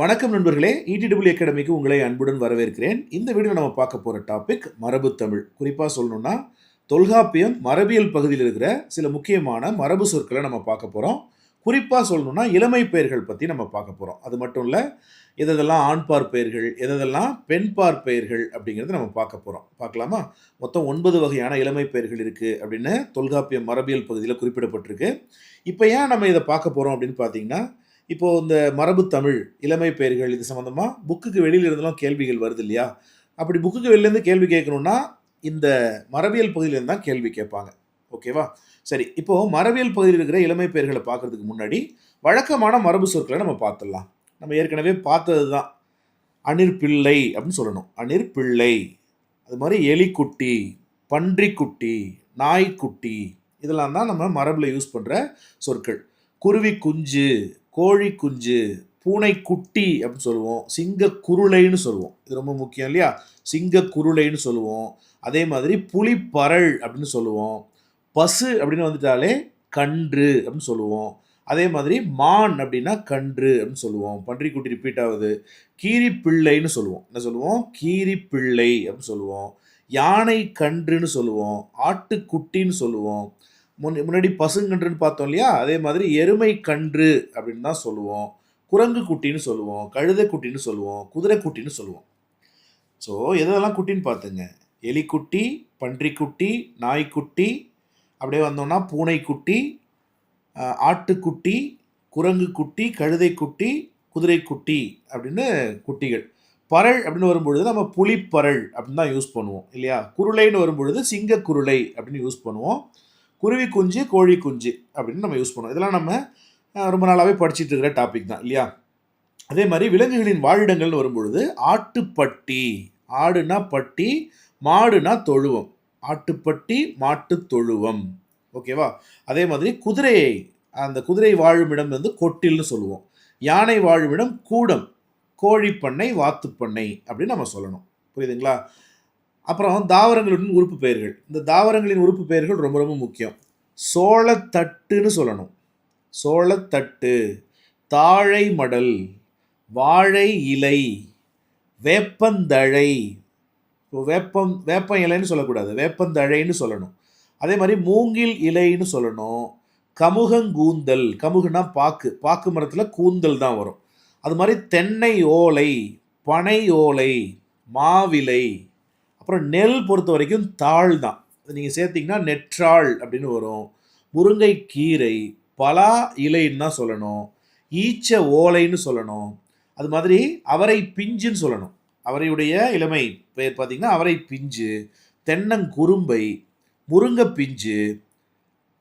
வணக்கம் நண்பர்களே இடிடபிள்யூ அகாடமிக்கு உங்களை அன்புடன் வரவேற்கிறேன். இந்த வீடியோ நம்ம பார்க்க போகிற டாபிக் மரபு தமிழ். குறிப்பாக சொல்லணும்னா தொல்காப்பியம் மரபியல் பகுதியில் இருக்கிற சில முக்கியமான மரபு சொற்களை நம்ம பார்க்க போகிறோம் குறிப்பாக சொல்லணும்னா இளமை பெயர்கள் பற்றி நம்ம பார்க்க போகிறோம் அது மட்டும் இல்லை எதெல்லாம் ஆண்பார் பெயர்கள் எதெல்லாம் பெண்பார் பெயர்கள் அப்படிங்கிறத நம்ம பார்க்க போகிறோம் பார்க்கலாமா? மொத்தம் ஒன்பது வகையான இளமை பெயர்கள் இருக்குது அப்படின்னு தொல்காப்பியம் மரபியல் பகுதியில் குறிப்பிடப்பட்டிருக்கு. இப்போ ஏன் நம்ம இதை பார்க்க போகிறோம் அப்படின்னு பார்த்தீங்கன்னா இப்போது இந்த மரபு தமிழ் இளமை பெயர்கள் இது சம்மந்தமாக புக்குக்கு வெளியில இருந்தெல்லாம் கேள்விகள் வருது இல்லையா? அப்படி புக்குக்கு வெளியிலேருந்து கேள்வி கேட்கணும்னா இந்த மரபியல் பகுதியிலேருந்து தான் கேள்வி கேட்பாங்க. ஓகேவா சரி இப்போது மரபியல் பகுதியில் இருக்கிற இளமை பெயர்களை பார்க்குறதுக்கு முன்னாடி வழக்கமான மரபு சொற்களை நம்ம பார்த்துடலாம். நம்ம ஏற்கனவே பார்த்தது தான். அணிற்பிள்ளை அப்படின்னு சொல்லணும். அணிற்பிள்ளை அது மாதிரி எலிக்குட்டி பன்றிக்குட்டி நாய்க்குட்டி இதெல்லாம் தான் நம்ம மரபில் யூஸ் பண்ணுற சொற்கள். குருவி குஞ்சு கோழி குஞ்சு பூனை குட்டி அப்படின்னு சொல்லுவோம். சிங்க குருளைன்னு சொல்லுவோம். இது ரொம்ப முக்கியம் இல்லையா? சிங்க குருளைன்னு சொல்லுவோம். அதே மாதிரி புலிப்பரல் அப்படின்னு சொல்லுவோம். பசு அப்படின்னு வந்துட்டாலே கன்று அப்படின்னு சொல்லுவோம். அதே மாதிரி மான் அப்படின்னா கன்று அப்படின்னு சொல்லுவோம். பன்றிக்குட்டி ரிப்பீட் ஆகுது. கீரி பிள்ளைன்னு சொல்லுவோம். என்ன சொல்லுவோம்? கீரி பிள்ளை அப்படின்னு சொல்லுவோம். யானை கன்றுன்னு சொல்லுவோம். ஆட்டுக்குட்டின்னு சொல்லுவோம். முன் முன்னாடி பசுங்கன்றுன்னு பார்த்தோம் இல்லையா? அதே மாதிரி எருமை கன்று அப்படின்னு தான் சொல்லுவோம். குரங்கு குட்டின்னு சொல்லுவோம். கழுதை குட்டின்னு சொல்லுவோம். குதிரை குட்டின்னு சொல்லுவோம். ஸோ எதெல்லாம் குட்டின்னு பார்த்துங்க. எலிக்குட்டி பன்றிக்குட்டி நாய்க்குட்டி அப்படியே வந்தோம்னா பூனைக்குட்டி ஆட்டுக்குட்டி குரங்கு குட்டி கழுதை குட்டி குதிரை குட்டி அப்படின்னு குட்டிகள். பரல் அப்படின்னு வரும்பொழுது நம்ம புலிப்பரல் அப்படின்னு தான் யூஸ் பண்ணுவோம் இல்லையா? குருளைன்னு வரும்பொழுது சிங்க குருளை அப்படின்னு யூஸ் பண்ணுவோம். குருவி குஞ்சு கோழி குஞ்சு அப்படின்னு நம்ம யூஸ் பண்ணுவோம். இதெல்லாம் நம்ம ரொம்ப நாளாகவே படிச்சிட்டு இருக்கிற டாபிக் தான் இல்லையா? அதே மாதிரி விலங்குகளின் வாழிடங்கள்னு வரும்பொழுது ஆட்டுப்பட்டி ஆடுனா பட்டி மாடுனா தொழுவம். ஆட்டுப்பட்டி மாட்டு தொழுவம். ஓகேவா அதே மாதிரி குதிரையை அந்த குதிரை வாழுமிடம் வந்து கொட்டில்னு சொல்லுவோம். யானை வாழுமிடம் கூடம் கோழிப்பண்ணை வாத்துப்பண்ணை அப்படின்னு நம்ம சொல்லணும். புரியுதுங்களா? அப்புறம் தாவரங்களின் உறுப்பு பெயர்கள். இந்த தாவரங்களின் உறுப்பு பெயர்கள் ரொம்ப ரொம்ப முக்கியம். சோளத்தட்டுன்னு சொல்லணும். சோளத்தட்டு தாழை மடல் வாழை இலை வேப்பந்தழை. இப்போ வேப்பம் வேப்ப இலைன்னு சொல்லக்கூடாது. வேப்பந்தழைன்னு சொல்லணும். அதே மாதிரி மூங்கில் இலைன்னு சொல்லணும். கமுகங்கூந்தல் கமுகுனா பாக்கு. பாக்கு மரத்தில் கூந்தல் தான் வரும். அது மாதிரி தென்னை ஓலை பனை ஓலை மாவிலை அப்புறம் நெல் பொறுத்த வரைக்கும் தாள் தான். நீங்கள் சேர்த்திங்கன்னா நெற்றாள் அப்படின்னு வரும். முருங்கை கீரை பலா இலைன்னு தான் சொல்லணும். ஈச்ச ஓலைன்னு சொல்லணும். அது மாதிரி அவரை பிஞ்சுன்னு சொல்லணும். அவரையுடைய இளமை பெயர் பார்த்தீங்கன்னா அவரை பிஞ்சு தென்னங்குரும்பை முருங்கை பிஞ்சு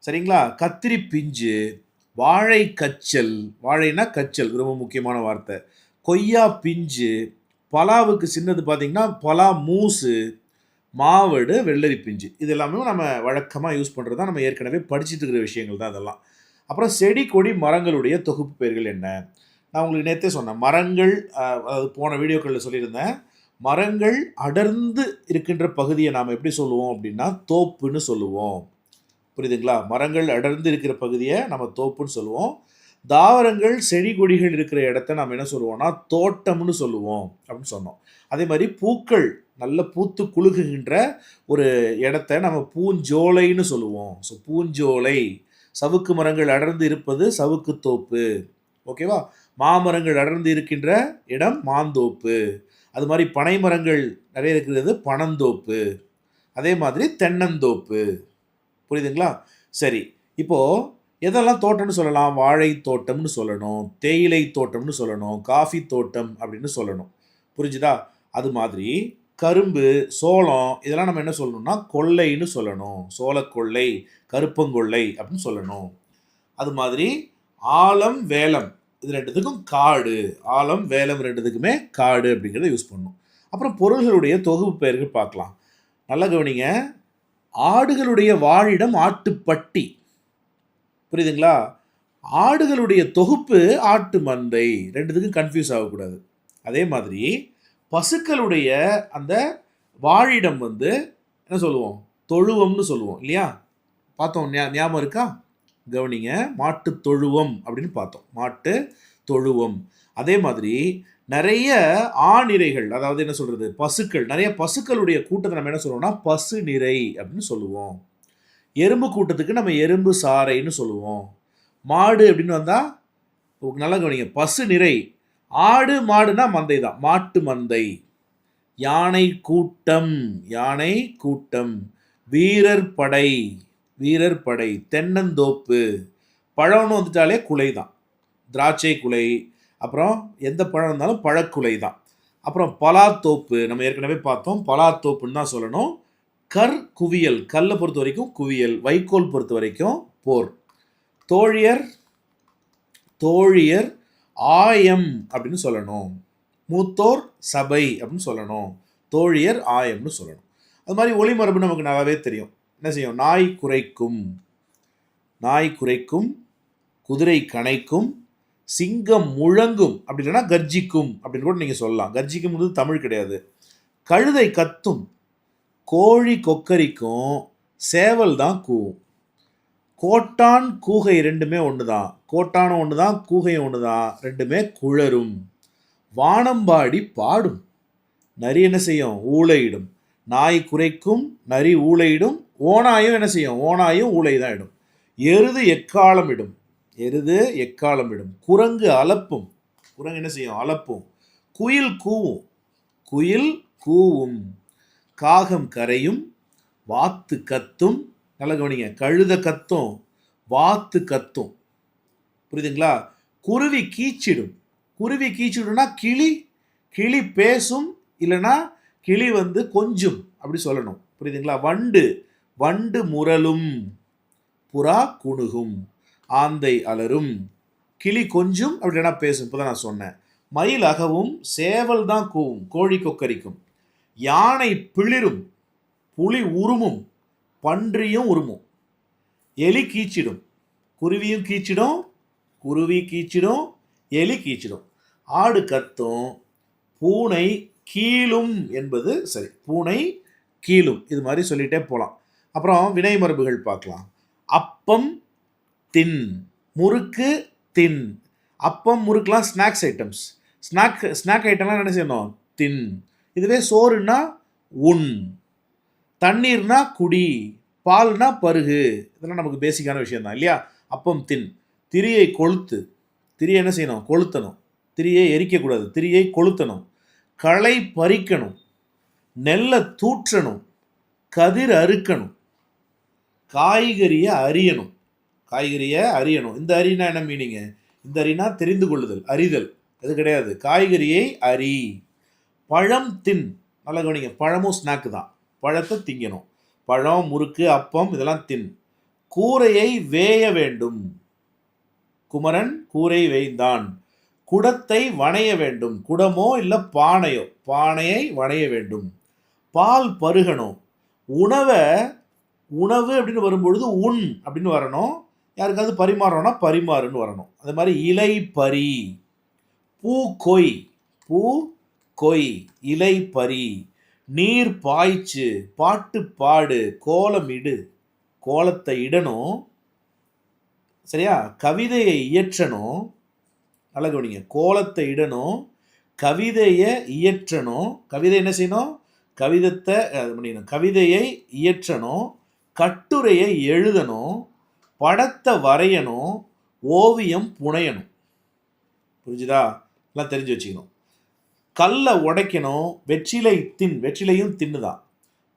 சரிங்களா? கத்திரி பிஞ்சு வாழை கச்சல். வாழைனா கச்சல் ரொம்ப முக்கியமான வார்த்தை. கொய்யா பிஞ்சு பலாவுக்கு சின்னது பார்த்தீங்கன்னா பலா மூசு மாவடு வெள்ளரி பிஞ்சு. இது எல்லாமே நம்ம வழக்கமாக யூஸ் பண்ணுறது தான் நம்ம ஏற்கனவே படிச்சுட்டு இருக்கிற விஷயங்கள் தான் அதெல்லாம். அப்புறம் செடி கொடி மரங்களுடைய தொகுப்பு பெயர்கள் என்ன? நான் உங்களுக்கு நேற்றே சொன்னேன். மரங்கள் அதாவது போன வீடியோக்களில் சொல்லியிருந்தேன். மரங்கள் அடர்ந்து இருக்கின்ற பகுதியை நாம் எப்படி சொல்லுவோம் அப்படின்னா தோப்புன்னு சொல்லுவோம். புரியுதுங்களா? மரங்கள் அடர்ந்து இருக்கிற பகுதியை நம்ம தோப்புன்னு சொல்லுவோம். தாவரங்கள் செடி கொடிகள் இருக்கிற இடத்த நம்ம என்ன சொல்லுவோம்னா தோட்டம்னு சொல்லுவோம் அப்படின்னு சொன்னோம். அதே மாதிரி பூக்கள் நல்ல பூத்து குலுகுகின்ற ஒரு இடத்த நம்ம பூஞ்சோலைன்னு சொல்லுவோம். ஸோ பூஞ்சோலை சவுக்கு மரங்கள் அடர்ந்து இருப்பது சவுக்கு தோப்பு. ஓகேவா மாமரங்கள் அடர்ந்து இருக்கின்ற இடம் மாந்தோப்பு. அது மாதிரி பனை மரங்கள் நிறைய இருக்கிறது பனந்தோப்பு. அதே மாதிரி தென்னந்தோப்பு. புரியுதுங்களா? சரி இப்போது எதெல்லாம் தோட்டம்னு சொல்லலாம்? வாழை தோட்டம்னு சொல்லணும் தேயிலை தோட்டம்னு சொல்லணும் காஃபி தோட்டம் அப்படின்னு சொல்லணும். புரிஞ்சுதா? அது மாதிரி கரும்பு சோளம் இதெல்லாம் நம்ம என்ன சொல்லணும்னா கொள்ளைன்னு சொல்லணும். சோளக்கொள்ளை கருப்பங்கொள்ளை அப்படின்னு சொல்லணும். அது மாதிரி ஆலம் வேலம் இது ரெண்டுத்துக்கும் காடு. ஆலம் வேலம் ரெண்டுத்துக்குமே காடு அப்படிங்கிறத யூஸ் பண்ணணும். அப்புறம் பொருள்களுடைய தொகுப்பு பெயர்கள் பார்க்கலாம். நல்லா கவனிங்க. ஆடுகளுடைய வாழிடம் ஆட்டுப்பட்டி. புரியுதுங்களா? ஆடுகளுடைய தொகுப்பு ஆட்டு மந்தை. ரெண்டுத்துக்கும் கன்ஃபியூஸ் ஆகக்கூடாது. அதே மாதிரி பசுக்களுடைய அந்த வாழிடம் வந்து என்ன சொல்லுவோம்? தொழுவம்னு சொல்லுவோம் இல்லையா? பார்த்தோம் ஞாபகம் இருக்கா? கவனிங்க மாட்டு தொழுவம் அப்படின்னு பார்த்தோம். மாட்டு தொழுவம். அதே மாதிரி நிறைய ஆணிரைகள் அதாவது என்ன சொல்கிறது பசுக்கள் நிறைய பசுக்களுடைய கூட்டத்தை நம்ம என்ன சொல்லுவோம்னா பசு நிறை அப்படின்னு சொல்லுவோம். எறும்பு கூட்டத்துக்கு நம்ம எறும்பு சாறைன்னு சொல்லுவோம். மாடு அப்படின்னு வந்தால் நல்லா கவனிங்க பசு நிறை. ஆடு மாடுனா மந்தை தான். மாட்டு மந்தை. யானை கூட்டம் யானை கூட்டம். வீரர் படை வீரர் படை. தென்னந்தோப்பு. பழம்னு வந்துட்டாலே குலை தான். திராட்சை குலை. அப்புறம் எந்த பழம் இருந்தாலும் பழக்குலை தான். அப்புறம் பலாத்தோப்பு. நம்ம ஏற்கனவே பார்த்தோம் பலாத்தோப்புன்னு தான் சொல்லணும். கர் குவியல் கல்லை பொறுத்த வரைக்கும் குவியல் வைக்கோல் பொறுத்த வரைக்கும் போர். தோழியர் தோழியர் ஆயம் அப்படின்னு சொல்லணும். மூத்தோர் சபை அப்படின்னு சொல்லணும். தோழியர் ஆயம்னு சொல்லணும். அது மாதிரி ஒளிமரபு நமக்கு நல்லாவே தெரியும். என்ன செய்யும்? நாய் குறைக்கும் நாய் குறைக்கும் குதிரை கணைக்கும் சிங்கம் முழங்கும். அப்படி இல்லைன்னா கர்ஜிக்கும் அப்படின்னு கூட நீங்கள் சொல்லலாம். கர்ஜிக்கும்ன்றது தமிழ் கிடையாது. கழுதை கத்தும். கோழி கொக்கரிக்கும் சேவல் தான் கூவும். கோட்டான் கூகை ரெண்டுமே ஒன்று தான் கோட்டானும் ஒன்று தான் கூகையும் ஒன்று தான் ரெண்டுமே குழரும் வானம்பாடி பாடும். நரி என்ன செய்யும்? ஊழையிடும் நாய் குறைக்கும் நரி ஊழையிடும் ஓனாயும் என்ன செய்யும்? ஓனாயும் ஊளை தான் இடும். எருது எக்காலம் இடும்? எருது எக்காலம் இடும்? குரங்கு அலப்பும். குரங்கு என்ன செய்யும்? அலப்பும். குயில் கூவும். குயில் கூவும். காகம் கரையும் வாத்து கத்தும் நல்ல கவனிங்க கழுத கத்தும் வாத்து கத்தும். புரியுதுங்களா? குருவி கீச்சிடும். குருவி கீச்சிடும்னா கிளி கிளி பேசும் இல்லைன்னா கிளி வந்து கொஞ்சம் அப்படி சொல்லணும். புரியுதுங்களா? வண்டு வண்டு முரலும் புறா குணுகும் ஆந்தை அலரும். கிளி கொஞ்சம் அப்படின்னா பேசும். இப்போ தான் நான் சொன்னேன். மயில் அகவும் சேவல் தான் கூவும் கோழி கொக்கரிக்கும். யானை பிளிரும் புலி உருமும் பன்றியும் உருமும். எலி கீச்சிடும் குருவியும் கீச்சிடும் குருவி கீச்சிடும் எலி கீச்சிடும். ஆடு கத்தும் பூனை கீழும் என்பது சரி பூனை கீழும். இது மாதிரி சொல்லிட்டே போகலாம் அப்புறம் வினை மரபுகள் பார்க்கலாம். அப்பம் தின். முறுக்கு தின். அப்பம் முறுக்குலாம் ஸ்நாக்ஸ் ஐட்டம்ஸ் ஸ்நாக் ஸ்நாக் ஐட்டம்லாம் என்ன செய்யணும்? தின். இதுவே சோறுன்னா உண் தண்ணீர்னா குடி பால்னா பருகு. இதெல்லாம் நமக்கு பேசிக்கான விஷயம் தான் இல்லையா? அப்பம் தின். திரியை கொளுத்து. திரியை என்ன செய்யணும்? கொளுத்தணும். திரியை எரிக்கக்கூடாது. திரியை கொளுத்தணும். களை பறிக்கணும். நெல்லை தூற்றணும். கதிர் அறுக்கணும். காய்கறியை அறியணும் காய்கறியை அறியணும் இந்த அறினா என்ன மீனிங்க இந்த அறினா தெரிந்து கொள்ளுதல் அறிதல். அது கிடையாது. காய்கறியை அறி பழம் தின். நல்லா கவனிங்க. பழமும் ஸ்நாக்கு தான். பழத்தை திங்கணும். பழம் முறுக்கு அப்பம் இதெல்லாம் தின். கூரையை வேய வேண்டும். குமரன் கூரை வேய்ந்தான். குடத்தை வணைய வேண்டும். குடமோ இல்லை பானையோ? பானையை வணைய வேண்டும். பால் பருகணும். உணவை உணவு அப்படின்னு வரும்பொழுது உண் அப்படின்னு வரணும். யாருக்காவது பரிமாறணும்னா பரிமாறுன்னு வரணும். அது மாதிரி இலை பறி பூ கொய். பூ கொய் இலை பறி நீர் பாய்ச்சு பாட்டு பாடு கோலம் இடு. கோலத்தை இடணும் சரியா? கவிதையை இயற்றணும் நல்லா கவனிங்க. கோலத்தை இடணும் கவிதையை இயற்றணும் கவிதை என்ன செய்யணும்? கவிதத்தை அது பண்ணிக்கணும் கவிதையை இயற்றணும் கட்டுரையை எழுதணும் படத்தை வரையணும் ஓவியம் புனையணும். புரிஞ்சுதா? எல்லாம் தெரிஞ்சு வச்சுக்கணும். கல்லை உடைக்கணும் வெற்றிலை தின் வெற்றிலையும் தின்னுதான்.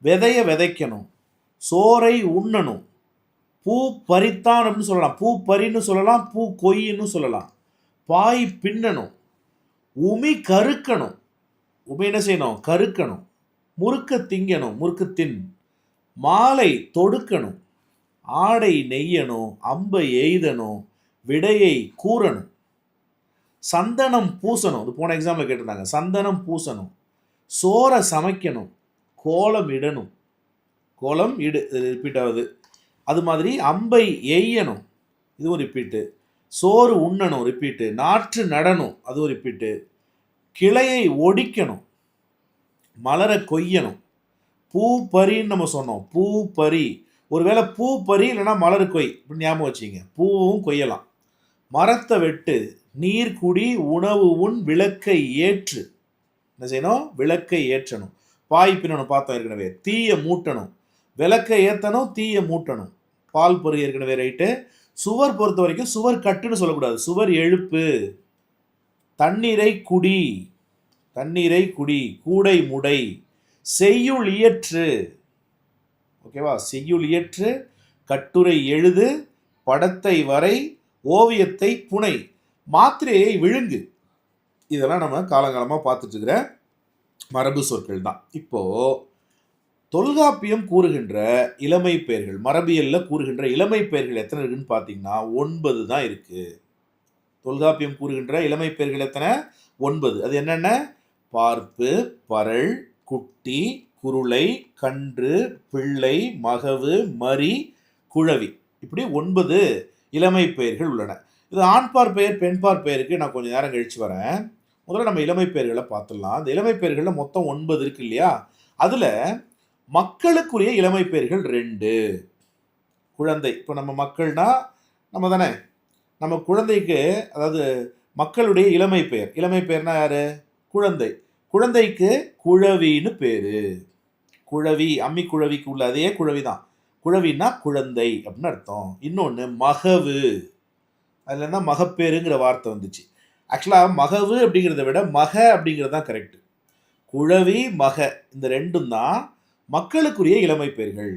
விதைய விதைக்கணும் சோறை உண்ணணும். பூ பறித்தான் அப்படின்னு சொல்லலாம். பூ பறின்னு சொல்லலாம் பூ கொய்ன்னு சொல்லலாம். பாய் பின்னணும். உமி கருக்கணும். உமி என்ன செய்யணும்? கருக்கணும். முறுக்க திங்கணும் முறுக்கு தின். மாலை தொடுக்கணும். ஆடை நெய்யணும் அம்பை எய்தணும் விடையை கூறணும். சந்தனம் பூசணும். இது போன எக்ஸாமில் கேட்டிருந்தாங்க. சந்தனம் பூசணும். சோறை சமைக்கணும். கோலம் இடணும். கோலம் இடு. ரிப்பீட் ஆகுது. அது மாதிரி அம்பை எய்யணும். இதுவும் ரிப்பீட்டு சோறு உண்ணணும். ரிப்பீட்டு நாற்று நடணும். அதுவும் ரிப்பீட்டு கிளையை ஒடிக்கணும். மலரை கொய்யணும். பூ பறின்னு நம்ம சொன்னோம். பூ பறி. ஒருவேளை பூ பறி இல்லைன்னா மலர் கொய். இப்படி ஞாபகம் வச்சுங்க பூவும் கொய்யலாம். மரத்தை வெட்டு. நீர் குடி உணவு உண் விளக்கை ஏற்று. என்ன செய்யணும்? விளக்கை ஏற்றணும். பாய் பின்னணும் பார்த்தோம் ஏற்கனவே. தீய மூட்டணும். விளக்கை ஏற்றணும் தீய மூட்டணும். பால் பொறி ஏற்கனவே ரைட்டு. சுவர் பொறுத்த வரைக்கும் சுவர் கட்டுன்னு சொல்லக்கூடாது. சுவர் எழுப்பு. தண்ணீரை குடி. தண்ணீரை குடி. கூடை முடை. செய்யுள் இயற்று. ஓகேவா? செய்யுள் இயற்று. கட்டுரை எழுது. படத்தை வரை. ஓவியத்தை புனை. மாத்திரையை விழுங்கு. இதெல்லாம் நம்ம காலங்காலமாக பார்த்துட்டு இருக்கிற மரபு சொற்கள் தான். இப்போ தொல்காப்பியம் கூறுகின்ற இளமை பெயர்கள் மரபியலில் கூறுகின்ற இளமை பெயர்கள் எத்தனை இருக்குன்னு பார்த்தீங்கன்னா ஒன்பது தான் இருக்கு. தொல்காப்பியம் கூறுகின்ற இளமை பெயர்கள் எத்தனை? ஒன்பது. அது என்னென்ன? பார்ப்பு பரள் குட்டி குருளை கன்று பிள்ளை மகவு மரி குழவி. இப்படி ஒன்பது இளமை பெயர்கள் உள்ளன. இது ஆண்பார் பெயர் பெண்பார் பெயருக்கு நான் கொஞ்சம் நேரம் கழித்து வரேன். முதல்ல நம்ம இளமை பெயர்களை பார்த்துடலாம். அந்த இளமை பெயர்களில் மொத்தம் ஒன்பது இருக்கு இல்லையா? அதில் மக்களுக்குரிய இளமை பெயர்கள் ரெண்டு. குழந்தை. இப்போ நம்ம மக்கள்னா நம்ம தானே? நம்ம குழந்தைக்கு அதாவது மக்களுடைய இளமை பெயர். இளமை பெயர்னா யார்? குழந்தை. குழந்தைக்கு குழவின்னு பேர். குழவி அம்மி குழவிக்கு உள்ள அதே குழவி தான் குழவின்னா குழந்தை அப்படின்னு அர்த்தம். இன்னொன்று மகவு. அதுல தான் மகப்பேருங்கிற வார்த்தை வந்துச்சு. ஆக்சுவலாக மகவு அப்படிங்கிறத விட மக அப்படிங்கிறது தான் கரெக்ட் குழவி மக இந்த ரெண்டும் தான் மக்களுக்குரிய இளமை பெயர்கள்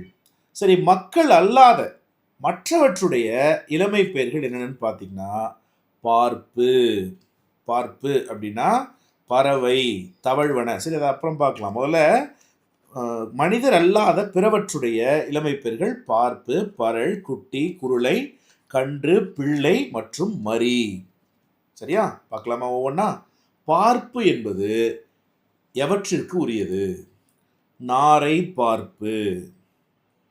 சரி மக்கள் அல்லாத மற்றவற்றுடைய இளமை பெயர்கள் என்னென்னு பார்த்தீங்கன்னா பார்ப்பு. பார்ப்பு அப்படின்னா பறவை தவழ்வன. சரி அதை அப்புறம் பார்க்கலாம். முதல்ல மனிதர் அல்லாத பிறவற்றுடைய இளமை பெயர்கள் பார்ப்பு பரல் குட்டி குருளை கன்று பிள்ளை மற்றும் மரி சரியா? பார்க்கலாமா ஒவ்வொன்றா பார்ப்பு என்பது எவற்றிற்கு உரியது? நாரை பார்ப்பு.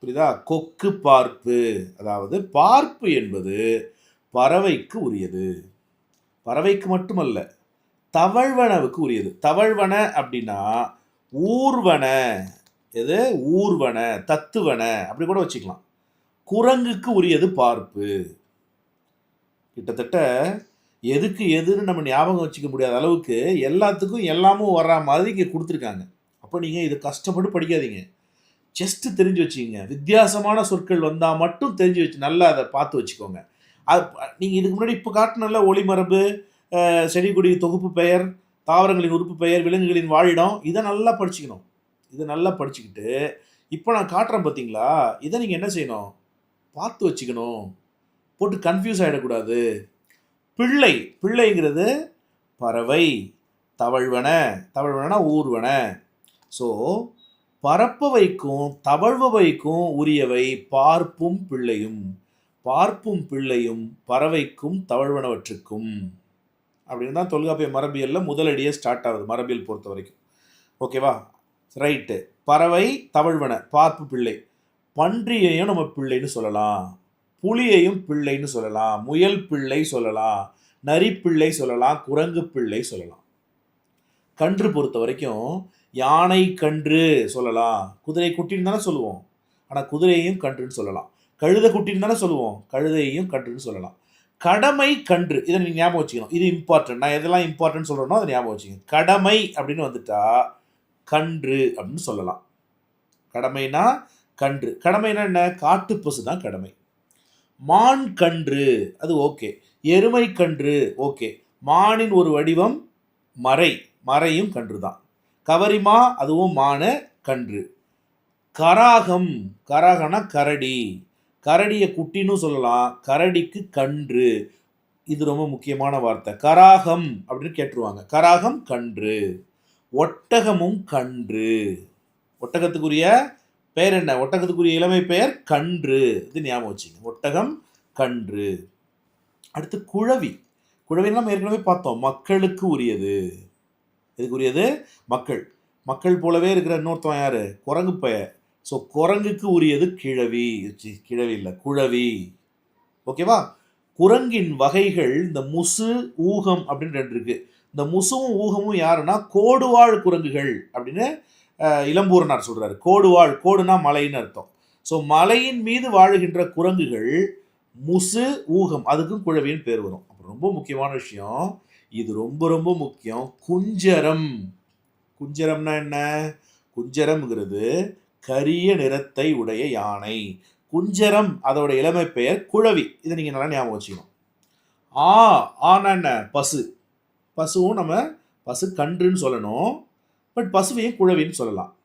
புரியுதா? கொக்கு பார்ப்பு. அதாவது பார்ப்பு என்பது பறவைக்கு உரியது. பறவைக்கு மட்டுமல்ல தவழ்வனவுக்கு உரியது. தவழ்வன அப்படின்னா ஊர்வன. எது? ஊர்வன தத்துவன. அப்படி கூட வச்சுக்கலாம். குரங்குக்கு உரியது பார்ப்பு. கிட்டத்தட்ட எதுக்கு எதுன்னு நம்ம ஞாபகம் வச்சுக்க முடியாத அளவுக்கு எல்லாத்துக்கும் எல்லாமும் வர்ற மாதிரி இங்கே கொடுத்துருக்காங்க. அப்போ நீங்கள் இதை கஷ்டப்பட்டு படிக்காதீங்க. ஜஸ்ட்டு தெரிஞ்சு வச்சுக்கோங்க. வித்தியாசமான சொற்கள் வந்தால் மட்டும் தெரிஞ்சு வச்சு நல்லா அதை பார்த்து வச்சுக்கோங்க. அது நீங்கள் இதுக்கு முன்னாடி இப்போ காட்டினல ஒளிமரபு செடி கொடி தொகுப்பு பெயர் தாவரங்களின் உறுப்பு பெயர் விலங்குகளின் வாழிடம் இதை நல்லா படிச்சுக்கணும். இதை நல்லா படிச்சுக்கிட்டு இப்போ நான் காட்டுறேன் பார்த்தீங்களா இதை நீங்கள் என்ன செய்யணும்? பார்த்து வச்சுக்கணும். போட்டு கன்ஃபியூஸ் ஆகிடக்கூடாது பிள்ளை பிள்ளைங்கிறது பறவை தவழ்வன தவழ்வனா ஊர்வன. ஸோ பறப்பவைக்கும் தவழ்பவைக்கும் உரியவை பார்ப்பும் பிள்ளையும். பார்ப்பும் பிள்ளையும் பறவைக்கும் தவழ்வனவற்றுக்கும். அப்படின்னு தான் தொல்காப்பிய மரபியலில் முதலடியே ஸ்டார்ட் ஆகுது மரபியல் பொறுத்த வரைக்கும் ஓகேவா ரைட்டு பறவை தவழ்வன பார்ப்பு பிள்ளை. பன்றியையும் நம்ம பிள்ளைன்னு சொல்லலாம். புலியையும் பிள்ளைன்னு சொல்லலாம். முயல் பிள்ளை சொல்லலாம். நரி பிள்ளை சொல்லலாம். குரங்கு பிள்ளை சொல்லலாம். கன்று பொறுத்த வரைக்கும் யானை கன்று சொல்லலாம். குதிரை குட்டின்னு தானே சொல்லுவோம். ஆனால் குதிரையையும் கன்றுன்னு சொல்லலாம். கழுதை குட்டின்னு தானே சொல்லுவோம். கழுதையையும் கன்றுன்னு சொல்லலாம். கடமை கன்று. இதை நீங்கள் ஞாபகம் வச்சுக்கணும். இது இம்பார்ட்டன்ட் நான் எதெல்லாம் இம்பார்ட்டன்ட் சொல்கிறேனோ அதை ஞாபகம் வச்சுக்கணும் கடமை அப்படின்னு வந்துட்டா கன்று அப்படின்னு சொல்லலாம். கடமைனா கன்று. கடமைனா என்ன காட்டு பசு தான் கடமை. மான் கன்று. அது ஓகே. எருமை கன்று. ஓகே. மானின் ஒரு வடிவம் மறை. மறையும் கன்று தான் கவரிமா அதுவும் மான கன்று. கராகம். கராகனா கரடி. கரடியை குட்டின்னு சொல்லலாம். கரடிக்கு கன்று. இது ரொம்ப முக்கியமான வார்த்தை. கராகம் அப்படின்னு கேட்டுருவாங்க. கராகம் கன்று. ஒட்டகமும் கன்று. ஒட்டகத்துக்குரிய பெயர் என்ன? ஒட்டகத்துக்குரிய இளமை பெயர் கன்று. இது ஞாபகம் வச்சுங்க. ஒட்டகம் கன்று. அடுத்து குழவி. குழவி நம்ம ஏற்கனவே பார்த்தோம். மக்களுக்கு உரியது. எதுக்கு உரியது? மக்கள். மக்கள் போலவே இருக்கிற இன்னொருத்தவன் யார்? குரங்கு பெயர். ஸோ குரங்குக்கு உரியது கிழவி. கிழவி இல்லை குழவி. ஓகேவா குரங்கின் வகைகள் இந்த முசு ஊகம் அப்படின்னு ரெண்டு இருக்குது இந்த முசுவும் ஊகமும் யாருன்னா கோடுவாழ் குரங்குகள் அப்படின்னு இளம்பூரனார் சொல்கிறார் கோடு வாழ் கோடுனா மலைன்னு அர்த்தம். ஸோ மலையின் மீது வாழுகின்ற குரங்குகள் முசு ஊகம் அதுக்கும் குழவின்னு பேர் வரும். அப்புறம் ரொம்ப முக்கியமான விஷயம். இது ரொம்ப ரொம்ப முக்கியம். குஞ்சரம். குஞ்சரம்னா என்ன? குஞ்சரம்ங்கிறது கரிய நிறத்தை உடைய யானை. குஞ்சரம் அதோட இளமை பெயர் குழவி. இதை நீங்கள் நல்லா ஞாபகம் வச்சுக்கணும். ஆ ஆனா என்ன? பசு. பசுவும் நம்ம பசு கன்றுன்னு சொல்லணும். பட் பசுவையும் குழவின்னு சொல்லலாம்?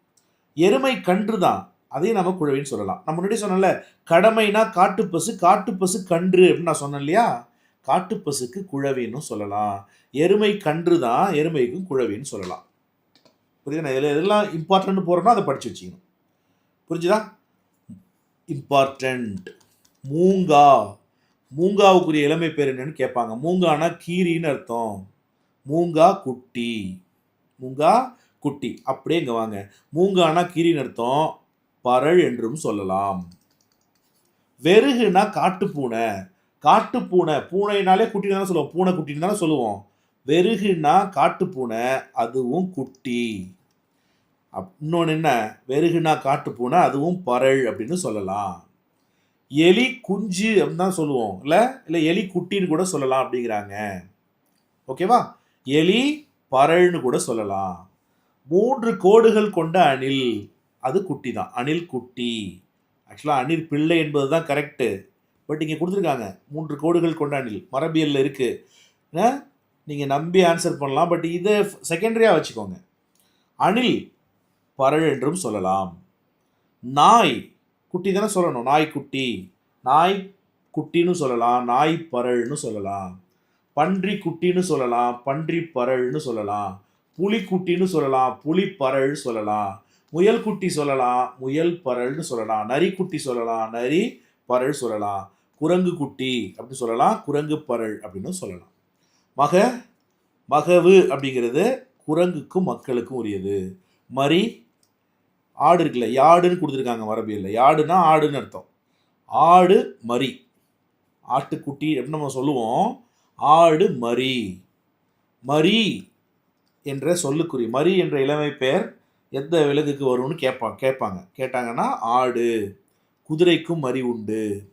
எருமை கன்று தான் அதையும் நம்ம குழவின்னு சொல்லலாம். நம்ம முன்னாடி சொன்னல கடமைனா காட்டுப்பசு காட்டுப்பசு கன்று அப்படின்னு நான் சொன்னேன் இல்லையா? காட்டுப்பசுக்கு குழவின்னு சொல்லலாம். எருமை கன்று தான் எருமைக்கும் குழவின்னு சொல்லலாம். புரியுதா? இதில் எதெல்லாம் இம்பார்ட்டன்ட் போகிறோன்னா அதை படித்து வச்சுக்கணும். புரிஞ்சுதா? இம்பார்ட்டண்ட் மூங்கா. மூங்காவுக்குரிய இளமை பேர் என்னன்னு கேட்பாங்க. மூங்கானா கீரின்னு அர்த்தம். மூங்கா குட்டி. மூங்கா குட்டி. அப்படியே இங்கே வாங்க. மூங்கானா கீரின்னு அர்த்தம் பரள் என்றும் சொல்லலாம். வெறுகுனா காட்டுப்பூனை. காட்டுப்பூனை. பூனைனாலே குட்டி தானே சொல்லுவோம். பூனை குட்டின்னு தானே சொல்லுவோம். வெறுகுனா காட்டுப்பூனை. அதுவும் குட்டி. அப் இன்னொன்று என்ன? வெறுகுனா காட்டுப்பூனை அதுவும் பரள் அப்படின்னு சொல்லலாம். எலி குஞ்சு அப்படின்னு தான் சொல்லுவோம். இல்லை? இல்லை எலி குட்டின்னு கூட சொல்லலாம் அப்படிங்கிறாங்க. ஓகேவா? எலி பரள்னு கூட சொல்லலாம். மூன்று கோடுகள் கொண்ட அணில் அது குட்டி தான் அணில் குட்டி. ஆக்சுவலாக அணில் பிள்ளை என்பது தான் கரெக்டு பட் இங்கே கொடுத்துருக்காங்க மூன்று கோடுகள் கொண்ட அணில். மரபியலில் இருக்குது நீங்கள் நம்பி ஆன்சர் பண்ணலாம். பட் இதை செகண்டரியாக வச்சுக்கோங்க. அணில் பரல் என்றும் சொல்லலாம். நாய் குட்டி தானே சொல்லணும் நாய்க்குட்டி நாய் குட்டின்னு சொல்லலாம். நாய் பரல்னு சொல்லலாம். பன்றி குட்டின்னு சொல்லலாம். பன்றி பரல்னு சொல்லலாம். புலிக்குட்டின்னு சொல்லலாம் புலிப்பறல் சொல்லலாம். முயல் குட்டி சொல்லலாம் முயல் பறல்னு சொல்லலாம். நரி குட்டி சொல்லலாம் நரி பறல் சொல்லலாம். குரங்கு குட்டி அப்படின்னு சொல்லலாம் குரங்கு பறல் அப்படின்னு சொல்லலாம். மக மகவு அப்படிங்கிறது குரங்குக்கும் மக்களுக்கும் உரியது. மரி ஆடு இருக்குல்ல யாடுன்னு கொடுத்துருக்காங்க மரபியலில். யாடுனா ஆடுன்னு அர்த்தம். ஆடு மரி. ஆட்டுக்குட்டி அப்படின்னு நம்ம சொல்லுவோம். ஆடு மரி. மரி. என்ற சொல்லுக்குறி. மரி என்ற இளமை பெயர் எந்த விலங்குக்கு வரும்னு கேட்பாங்க கேட்பாங்க. கேட்டாங்கன்னா ஆடு. குதிரைக்கும் மரி உண்டு.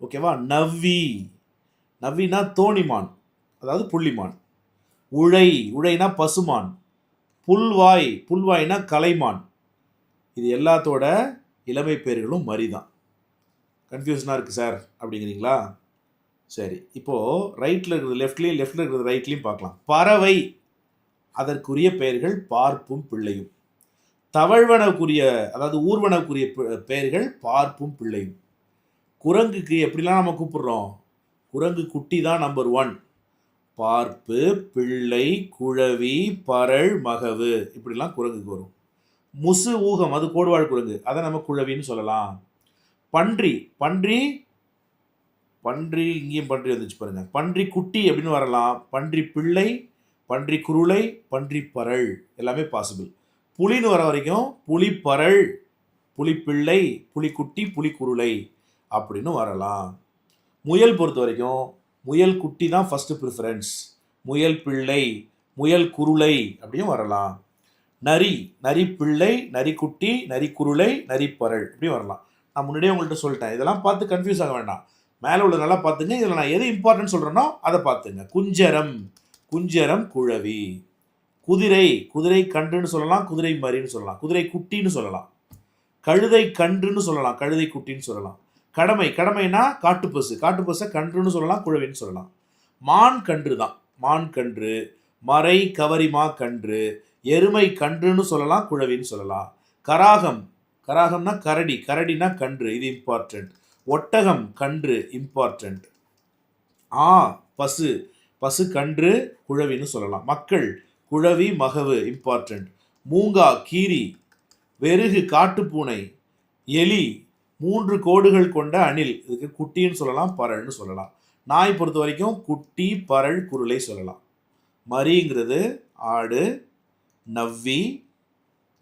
ஓகேவா? நவ்வி. நவ்வினா தோணிமான். அதாவது புள்ளிமான். உழை. உழைனா பசுமான். புல்வாய். புல்வாய்னா கலைமான். இது எல்லாத்தோட இளமை பேர்களும் மரி தான். கன்ஃபியூஷனாக இருக்குது சார் அப்படிங்கிறீங்களா? சரி. இப்போது ரைட்டில் இருக்கிறது லெஃப்ட்லேயும் லெஃப்ட்டில் இருக்கிறது ரைட்லேயும் பார்க்கலாம். பறவை. அதற்குரிய பெயர்கள் பார்ப்பும் பிள்ளையும். தவழ்வனக்குரிய அதாவது ஊர்வனக்குரிய பெ- பெயர்கள் பார்ப்பும் பிள்ளையும். குரங்குக்கு எப்படிலாம் நம்ம கூப்பிடுறோம்? குரங்கு குட்டி தான் நம்பர் ஒன் பார்ப்பு பிள்ளை குழவி பரள் மகவு. இப்படிலாம் குரங்குக்கு வரும். முசு ஊகம் அது கோடுவாழ் குரங்கு. அதை நம்ம குழவின்னு சொல்லலாம். பன்றி பன்றி பன்றி இங்கேயும் பன்றி வந்துச்சு பாருங்க. பன்றி குட்டி அப்படின்னு வரலாம். பன்றி பிள்ளை பன்றி குருளை பன்றி பரள் எல்லாமே பாசிபிள் புலின்னு வர வரைக்கும் புலி பரள் புலிப்பிள்ளை புலிக்குட்டி புலிக்குருளை அப்படின்னு வரலாம். முயல் பொறுத்த வரைக்கும் முயல் குட்டி தான் ஃபஸ்ட்டு ப்ரிஃபரன்ஸ் முயல் பிள்ளை முயல் குருளை அப்படியும் வரலாம். நரி நரி பிள்ளை நரி குட்டி நரி குருளை நரி பரள் இப்படியும் வரலாம். நான் முன்னாடியே உங்கள்கிட்ட சொல்லிட்டேன். இதெல்லாம் பார்த்து கன்ஃபியூஸ் ஆக வேண்டாம். மேலே உள்ள நல்லா பார்த்துங்க. இதில் நான் எது இம்பார்ட்டன்ட் சொல்கிறேனோ அதை பார்த்துங்க. குஞ்சரம். குஞ்சரம் குழவி. குதிரை குதிரை கன்றுன்னு சொல்லலாம் குதிரை மாதிரின்னு சொல்லலாம். குதிரை குட்டின்னு சொல்லலாம். கழுதை கன்றுன்னு சொல்லலாம் கழுதை குட்டின்னு சொல்லலாம். கடமை கடமைனா காட்டுப்பசு காட்டுப்பசை கன்றுன்னு சொல்லலாம் குழவின்னு சொல்லலாம். மான் கன்று தான். மான் கன்று. மறை கவரிமா கன்று. எருமை கன்றுன்னு சொல்லலாம் குழவின்னு சொல்லலாம். கராகம். கராகம்னா கரடி. கரடினா கன்று. இது இம்பார்ட்டன்ட் ஒட்டகம் கன்று இம்பார்ட்டன்ட் ஆ பசு. பசு கன்று குழவின்னு சொல்லலாம். மக்கள் குழவி மகவு இம்பார்ட்டன்ட் மூங்கா கீரி வெறுகு காட்டுப்பூனை எலி மூன்று கோடுகள் கொண்ட அணில் இதுக்கு குட்டின்னு சொல்லலாம் பரல்னு சொல்லலாம். நாய் பொறுத்த வரைக்கும் குட்டி பரல் குருளை சொல்லலாம். மரிங்கிறது ஆடு நவ்வி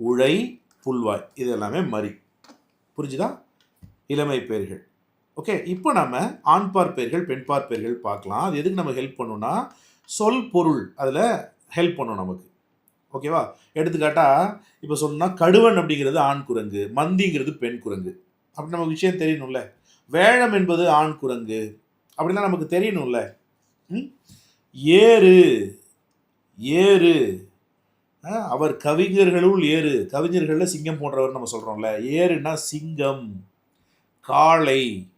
உழை புல்வாய் இது எல்லாமே மரி புரிஞ்சுதா? இளமை பெயர்கள் ஓகே இப்போ நம்ம ஆண் பார்ப்பெயர்கள் பெண் பார்ப்பெயர்கள் பார்க்கலாம். அது எதுக்கு நம்ம ஹெல்ப் பண்ணுன்னா சொல் பொருள் அதில் ஹெல்ப் பண்ணும் நமக்கு. ஓகேவா எடுத்துக்காட்டால் இப்போ சொன்னால் கடுவன் அப்படிங்கிறது ஆண் குரங்கு மந்திங்கிறது பெண் குரங்கு. அப்படி நமக்கு விஷயம் தெரியணும்ல. வேழம் என்பது ஆண் குரங்கு. அப்படின்னா நமக்கு தெரியணும்ல. ம்? ஏறு. ஏறு. ஆ, அவர் கவிஞர்களுள் ஏறு. கவிஞர்களில் சிங்கம் போன்றவர் நம்ம சொல்கிறோம்ல ஏறுனா சிங்கம். காளை.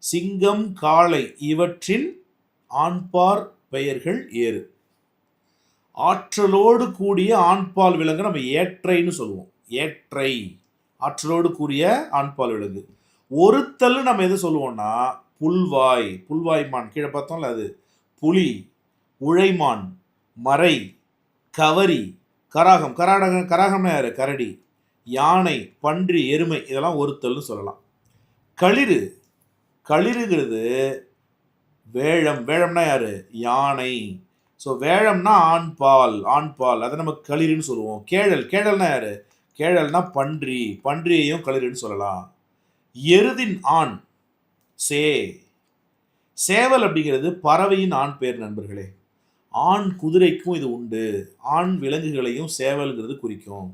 சிங்கம் காளை இவற்றின் ஆண்பார் பெயர்கள் ஏறு. ஆற்றலோடு கூடிய ஆண்பால் விலங்கு நம்ம ஏற்றைன்னு சொல்லுவோம். ஏற்றை. ஆற்றலோடு கூடிய ஆண்பால் விலங்கு. ஒருத்தல் நம்ம எது சொல்லுவோம்னா புல்வாய். புல்வாய்மான் கீழே பார்த்தோம்ல அது. புலி உழைமான் மறை கவரி கராகம். கராடகம் கராகம்னா யார்? கரடி. யானை பன்றி எருமை. இதெல்லாம் ஒருத்தல்னு சொல்லலாம். களிறு. களிறுங்கிறது வேழம். வேழம்னா யாரு? யானை. ஸோ வேழம்னா ஆண் பால் ஆண் பால். அதை நம்ம களிறுன்னு சொல்லுவோம். கேழல். கேழல்னா யாரு? கேழல்னா பன்றி. பன்றியையும் களிறுன்னு சொல்லலாம். எருதின் ஆண் சே. சேவல் அப்படிங்கிறது பறவையின் ஆண் பேர் நண்பர்களே. ஆண் குதிரைக்கும் இது உண்டு. ஆண் விலங்குகளையும் சேவல்ங்கிறது குறிக்கும்.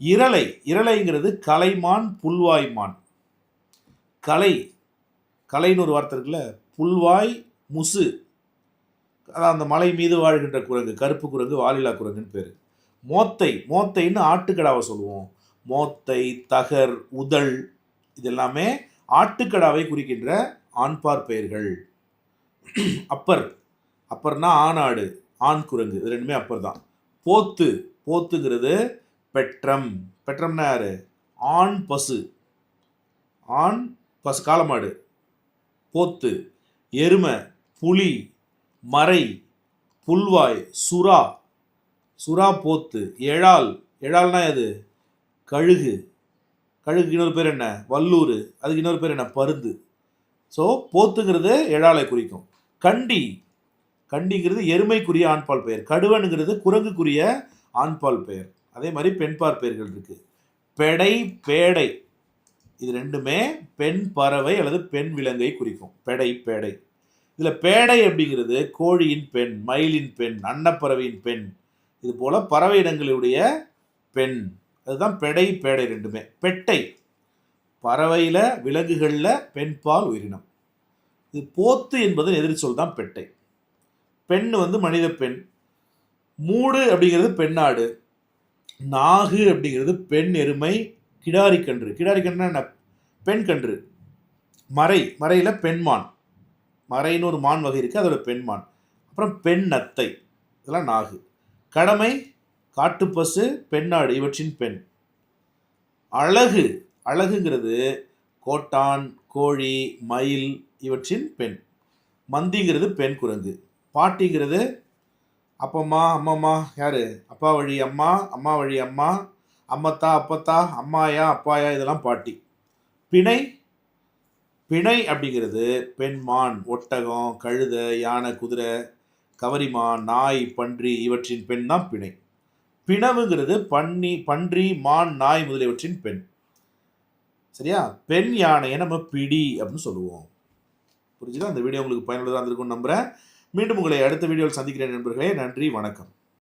இரளை இரளைங்கிறது கலைமான் புல்வாய்மான். கலை. கலைன்னு ஒரு வார்த்தை இருக்குல்ல? புல்வாய் முசு. அதான் அந்த மலை மீது வாழ்கின்ற குரங்கு கருப்பு குரங்கு வாலிலா குரங்குன்னு பேர். மோத்தை மோத்தைன்னு ஆட்டுக்கடாவை சொல்லுவோம். மோத்தை தகர் உதழ் இதெல்லாமே ஆட்டுக்கடாவை குறிக்கின்ற ஆண்பார் பெயர்கள். அப்பர். அப்பர்னா ஆணாடு ஆண் குரங்கு. இது ரெண்டுமே அப்பர் தான். போத்து. போத்துங்கிறது பெற்றம். பெற்றம்னா யார்? ஆண் பசு. ஆண் பசு காலமாடு போத்து எருமை புலி மறை புல்வாய் சுறா. சுறா போத்து எழால் எழால்னா எது? கழுகு. கழுகுக்கு இன்னொரு பேர் என்ன? வல்லூர் அதுக்கு இன்னொரு பேர் என்ன? பருந்து. ஸோ போத்துங்கிறது எழாலை குறிக்கும். கண்டி. கண்டிங்கிறது எருமைக்குரிய ஆண்பால் பெயர். கடுவனுங்கிறது குரங்குக்குரிய ஆண்பால் பெயர். அதே மாதிரி பெண்பால் பெயர்கள் இருக்குது பெடை பேடை. இது ரெண்டுமே பெண் பறவை அல்லது பெண் விலங்கை குறிக்கும். பெடை பேடை. இதில் பேடை அப்படிங்கிறது கோழியின் பெண் மயிலின் பெண் அன்னப்பறவையின் பெண். இது போல் பறவை இனங்களுடைய பெண். அதுதான் பெடை பேடை ரெண்டுமே. பெட்டை. பறவையில் விலங்குகளில் பெண்பால் உயிரினம். இது போத்து என்பதன் எதிர் சொல் தான் பெட்டை. பெண் வந்து மனித பெண். மூடு அப்படிங்கிறது பெண்ணாடு நாகு அப்படிங்கிறது பெண் எருமை. கிடாரி கன்று. கிடாரி கன்றுனா என்ன? பெண் கன்று. மறை. மறையில் பெண்மான். மறைன்னு ஒரு மான் வகை இருக்குது அதோட பெண்மான். அப்புறம் பெண் நத்தை. இதெல்லாம் நாகு. கடமை காட்டுப்பசு பெண்ணாடு இவற்றின் பெண். அழகு. அழகுங்கிறது கோட்டான் கோழி மயில் இவற்றின் பெண். மந்திங்கிறது பெண் குரங்கு. பாட்டிங்கிறது அப்பம்மா அம்மம்மா யார்? அப்பா வழி அம்மா அம்மா வழி அம்மா அம்மத்தா அப்பத்தா அம்மாயா அப்பாயா இதெல்லாம் பாட்டி. பிணை பிணை அப்படிங்கிறது பெண்மான் ஒட்டகம் கழுதை யானை குதிரை கவரிமான் நாய் பன்றி இவற்றின் பெண் தான் பிணை. பிணவுங்கிறது பன்னி பன்றி மான் நாய் முதலியவற்றின் பெண். சரியா? பெண் யானையை நம்ம பிடி அப்படின்னு சொல்லுவோம். புரிஞ்சுதா? அந்த வீடியோ உங்களுக்கு பயனுள்ளதாக இருந்திருக்கும்னு நம்புகிறேன் மீண்டும் உங்களை அடுத்த வீடியோவில் சந்திக்கிறேன் நண்பர்களே. நன்றி வணக்கம்.